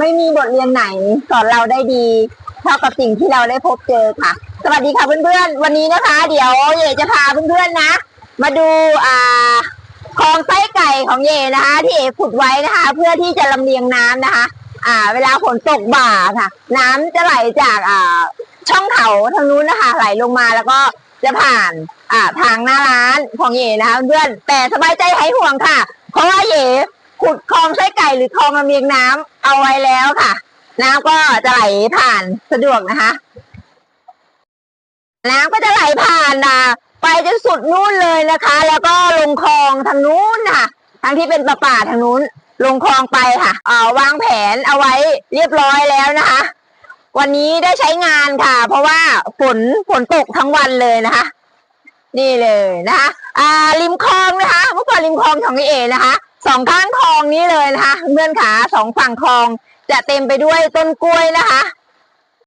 ไม่มีบทเรียนไหนสอนเราได้ดีเท่ากับสิ่งที่เราได้พบเจอค่ะ สวัสดีค่ะเพื่อนๆ วันนี้นะคะ เดี๋ยวเย่จะพาเพื่อนๆนะ มาดูอ่าคลองไส้ไก่ของเย่นะคะ ที่เอขุดไว้นะคะ เพื่อที่จะลำเลียงน้ำนะคะ อ่า เวลาฝนตกบ่าค่ะ น้ำจะไหลจากอ่าช่องเขาทางนู้นนะคะ ไหลลงมาแล้วก็จะผ่านอ่าทางหน้าร้านของเย่นะคะ เพื่อนแต่สบายใจหายห่วงค่ะ เพราะว่าเย่ขุดคลองไส้ไก่หรือคลองลำเลียงน้ำ เอาไว้แล้วค่ะ น้ำก็จะไหลผ่านสะดวกนะคะ น้ำก็จะไหลผ่านอ่าไปจนสุดนู่นเลยนะคะ แล้วก็ลงคลองทางนู้นค่ะทางที่เป็นป่าป่าทางนู้น ลงคลองไปค่ะเอ่อวางแผนเอาไว้เรียบร้อยแล้วนะคะ วันนี้ได้ใช้งานค่ะ เพราะว่าฝนฝนตกทั้งวันเลยนะคะ นี่เลยนะคะ อ่าริมคลองนะคะ เมื่อก่อนริมคลองของพี่เอนะคะ สองข้างคลองนี้เลยนะคะเพื่อนขาสองฝั่งคลองจะเต็มไปด้วยต้นกล้วยนะคะ